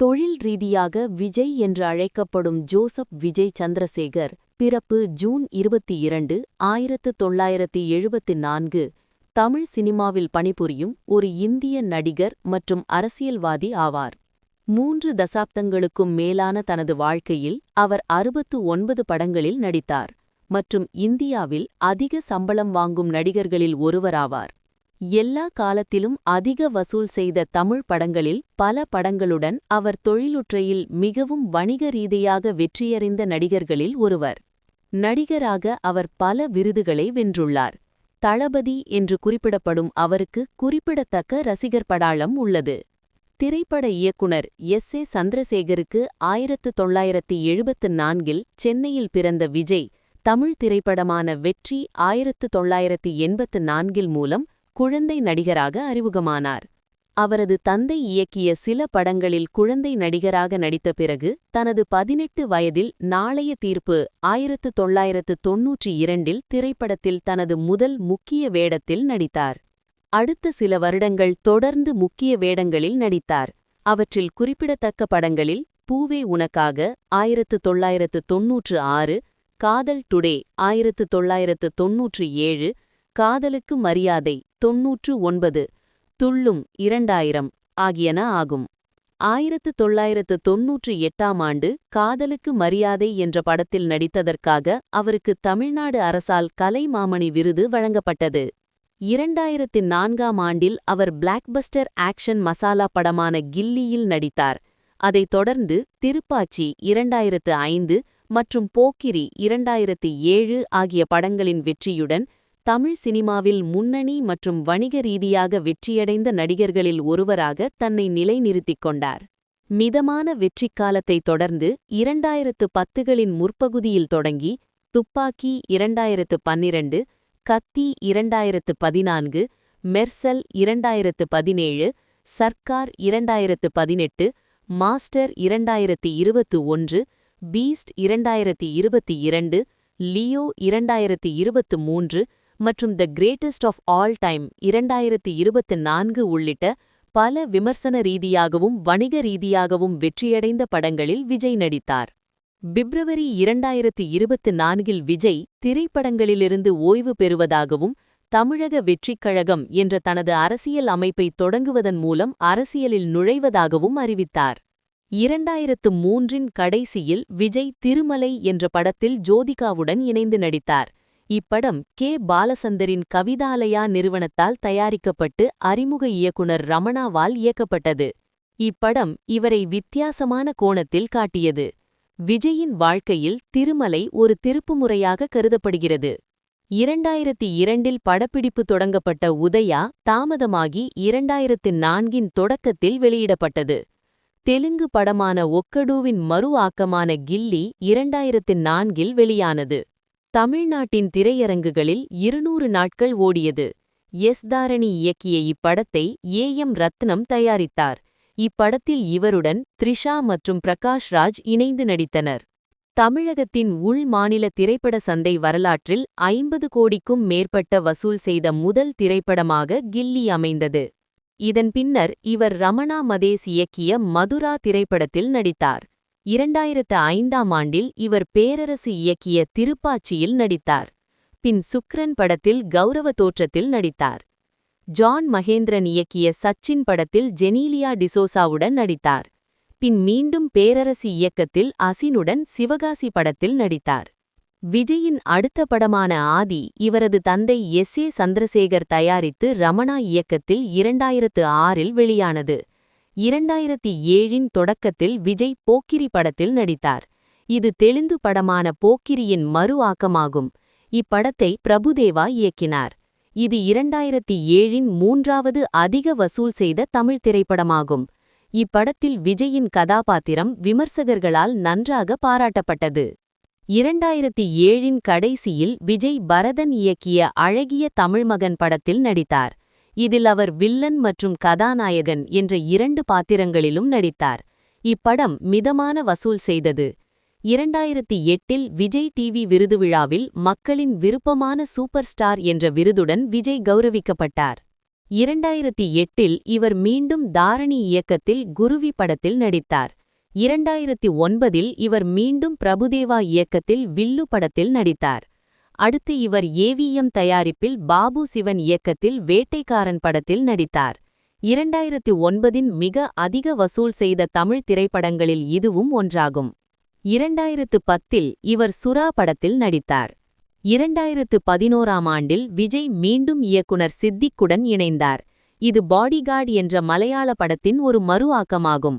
தொழில் ரீதியாக விஜய் என்று அழைக்கப்படும் ஜோசப் விஜய் சந்திரசேகர் பிறப்பு ஜூன் இருபத்தி இரண்டு ஆயிரத்து தொள்ளாயிரத்தி எழுபத்து நான்கு. தமிழ் சினிமாவில் பணிபுரியும் ஒரு இந்திய நடிகர் மற்றும் அரசியல்வாதி ஆவார். மூன்று தசாப்தங்களுக்கும் மேலான தனது வாழ்க்கையில் அவர் அறுபத்து ஒன்பது படங்களில் நடித்தார் மற்றும் இந்தியாவில் அதிக சம்பளம் வாங்கும் நடிகர்களில் ஒருவராவார். எல்லா காலத்திலும் அதிக வசூல் செய்த தமிழ் படங்களில் பல படங்களுடன் அவர் தொழிலுற்றையில் மிகவும் வணிக ரீதியாக வெற்றியறிந்த நடிகர்களில் ஒருவர். நடிகராக அவர் பல விருதுகளை வென்றுள்ளார். தளபதி என்று குறிப்பிடப்படும் அவருக்கு குறிப்பிடத்தக்க ரசிகர் படாளம் உள்ளது. திரைப்பட இயக்குனர் எஸ். ஏ. சந்திரசேகருக்கு ஆயிரத்து தொள்ளாயிரத்தி எழுபத்து நான்கில் சென்னையில் பிறந்த விஜய் தமிழ் திரைப்படமான வெற்றி ஆயிரத்து தொள்ளாயிரத்தி எண்பத்து நான்கில் மூலம் குழந்தை நடிகராக அறிமுகமானார். அவரது தந்தை இயக்கிய சில படங்களில் குழந்தை நடிகராக நடித்த பிறகு தனது பதினெட்டு வயதில் நாளைய தீர்ப்பு ஆயிரத்து தொள்ளாயிரத்து தொன்னூற்றி இரண்டில் திரைப்படத்தில் தனது முதல் முக்கிய வேடத்தில் நடித்தார். அடுத்த சில வருடங்கள் தொடர்ந்து முக்கிய வேடங்களில் நடித்தார். அவற்றில் குறிப்பிடத்தக்க படங்களில் பூவே உனக்காக ஆயிரத்து தொள்ளாயிரத்து தொன்னூற்று ஆறு காதல் டுடே ஆயிரத்து தொள்ளாயிரத்து தொன்னூற்று ஏழு காதலுக்கு மரியாதை தொன்னூற்று ஒன்பது துள்ளும் இரண்டாயிரம் ஆகியன ஆகும். ஆயிரத்து தொள்ளாயிரத்து தொன்னூற்று எட்டாம் ஆண்டு காதலுக்கு மரியாதை என்ற படத்தில் நடித்ததற்காக அவருக்கு தமிழ்நாடு அரசால் கலைமாமணி விருது வழங்கப்பட்டது. இரண்டாயிரத்து நான்காம் ஆண்டில் அவர் பிளாக்பஸ்டர் ஆக்ஷன் மசாலா படமான கில்லியில் நடித்தார். அதைத் தொடர்ந்து திருப்பாச்சி இரண்டாயிரத்து ஐந்து மற்றும் போக்கிரி இரண்டாயிரத்து ஏழு ஆகிய படங்களின் வெற்றியுடன் தமிழ் சினிமாவில் முன்னணி மற்றும் வணிக ரீதியாக வெற்றியடைந்த நடிகர்களில் ஒருவராக தன்னை நிலைநிறுத்திக் கொண்டார். மிதமான வெற்றிக்காலத்தைத் தொடர்ந்து இரண்டாயிரத்து பத்துகளின் முற்பகுதியில் தொடங்கி துப்பாக்கி இரண்டாயிரத்து பன்னிரண்டு கத்தி இரண்டாயிரத்து பதினான்கு மெர்சல் இரண்டாயிரத்து பதினேழு சர்க்கார் இரண்டாயிரத்து பதினெட்டு மாஸ்டர் இரண்டாயிரத்து இருபத்து ஒன்று பீஸ்ட் இரண்டாயிரத்து இருபத்தி இரண்டு லியோ இரண்டாயிரத்து இருபத்து மூன்று மற்றும் the greatest of all time இரண்டாயிரத்தி இருபத்து நான்கு உள்ளிட்ட பல விமர்சன ரீதியாகவும் வணிக ரீதியாகவும் வெற்றியடைந்த படங்களில் விஜய் நடித்தார். பிப்ரவரி இரண்டாயிரத்தி இருபத்து நான்கில் விஜய் திரைப்படங்களிலிருந்து ஓய்வு பெறுவதாகவும் தமிழக வெற்றிக் கழகம் என்ற தனது அரசியல் அமைப்பை தொடங்குவதன் மூலம் அரசியலில் நுழைவதாகவும் அறிவித்தார். இரண்டாயிரத்து மூன்றின் கடைசியில் விஜய் திருமலை என்ற படத்தில் ஜோதிகாவுடன் இணைந்து நடித்தார். இப்படம் கே. பாலசந்தரின் கவிதாலயா நிறுவனத்தால் தயாரிக்கப்பட்டு அறிமுக இயக்குனர் ரமணாவால் இயக்கப்பட்டது. இப்படம் இவரை வித்தியாசமான கோணத்தில் காட்டியது. விஜயின் வாழ்க்கையில் திருமலை ஒரு திருப்புமுறையாக கருதப்படுகிறது. இரண்டாயிரத்தி இரண்டில் படப்பிடிப்பு தொடங்கப்பட்ட உதயா தாமதமாகி இரண்டாயிரத்து நான்கின் தொடக்கத்தில் வெளியிடப்பட்டது. தெலுங்கு படமான ஒக்கடூவின் மறு ஆக்கமான கில்லி இரண்டாயிரத்து நான்கில் வெளியானது. தமிழ்நாட்டின் திரையரங்குகளில் இருநூறு நாட்கள் ஓடியது. எஸ். தாரணி இயக்கிய இப்படத்தை ஏ. எம். ரத்னம் தயாரித்தார். இப்படத்தில் இவருடன் த்ரிஷா மற்றும் பிரகாஷ் ராஜ் இணைந்து நடித்தனர். தமிழகத்தின் உள் மாநில திரைப்பட சந்தை வரலாற்றில் ஐம்பது கோடிக்கும் மேற்பட்ட வசூல் செய்த முதல் திரைப்படமாக கில்லி அமைந்தது. இதன் பின்னர் இவர் ரமணா மதேஸ் இயக்கிய மதுரா திரைப்படத்தில் நடித்தார். இரண்டாயிரத்து ஐந்தாம் ஆண்டில் இவர் பேரரசு இயக்கிய திருப்பாச்சியில் நடித்தார். பின் சுக்ரன் படத்தில் கௌரவ தோற்றத்தில் நடித்தார். ஜான் மகேந்திரன் இயக்கிய சச்சின் படத்தில் ஜெனீலியா டிசோசாவுடன் நடித்தார். பின் மீண்டும் பேரரசு இயக்கத்தில் அசினுடன் சிவகாசி படத்தில் நடித்தார். விஜயின் அடுத்த படமான ஆதி இவரது தந்தை எஸ் ஏ சந்திரசேகர் தயாரித்து ரமணா இயக்கத்தில் இரண்டாயிரத்து ஆறில் வெளியானது. இரண்டாயிரத்தி ஏழின் தொடக்கத்தில் விஜய் போக்கிரி படத்தில் நடித்தார். இது தெலுங்கு படமான போக்கிரியின் மறு ஆக்கமாகும். இப்படத்தை பிரபுதேவா இயக்கினார். இது இரண்டாயிரத்தி ஏழின் மூன்றாவது அதிக வசூல் செய்த தமிழ் திரைப்படமாகும். இப்படத்தில் விஜயின் கதாபாத்திரம் விமர்சகர்களால் நன்றாக பாராட்டப்பட்டது. இரண்டாயிரத்தி ஏழின் கடைசியில் விஜய் பரதன் இயக்கிய அழகிய தமிழ்மகன் படத்தில் நடித்தார். இதில் அவர் வில்லன் மற்றும் கதாநாயகன் என்ற இரண்டு பாத்திரங்களிலும் நடித்தார். இப்படம் மிதமான வசூல் செய்தது. இரண்டாயிரத்தி எட்டில் விஜய் டிவி விருது விழாவில் மக்களின் விருப்பமான சூப்பர் ஸ்டார் என்ற விருதுடன் விஜய் கௌரவிக்கப்பட்டார். இரண்டாயிரத்தி எட்டில் இவர் மீண்டும் தாரணி இயக்கத்தில் குருவி படத்தில் நடித்தார். இரண்டாயிரத்தி ஒன்பதில் இவர் மீண்டும் பிரபுதேவா இயக்கத்தில் வில்லு படத்தில் நடித்தார். அடுத்து இவர் ஏவிஎம் தயாரிப்பில் பாபு சிவன் இயக்கத்தில் வேட்டைக்காரன் படத்தில் நடித்தார். இரண்டாயிரத்தி ஒன்பதின் மிக அதிக வசூல் செய்த தமிழ் திரைப்படங்களில் இதுவும் ஒன்றாகும். இரண்டாயிரத்து பத்தில் இவர் சுறா படத்தில் நடித்தார். இரண்டாயிரத்து பதினோராம் ஆண்டில் விஜய் மீண்டும் இயக்குனர் சித்திக்குடன் இணைந்தார். இது பாடிகார்ட் என்ற மலையாள படத்தின் ஒரு மறு ஆக்கமாகும்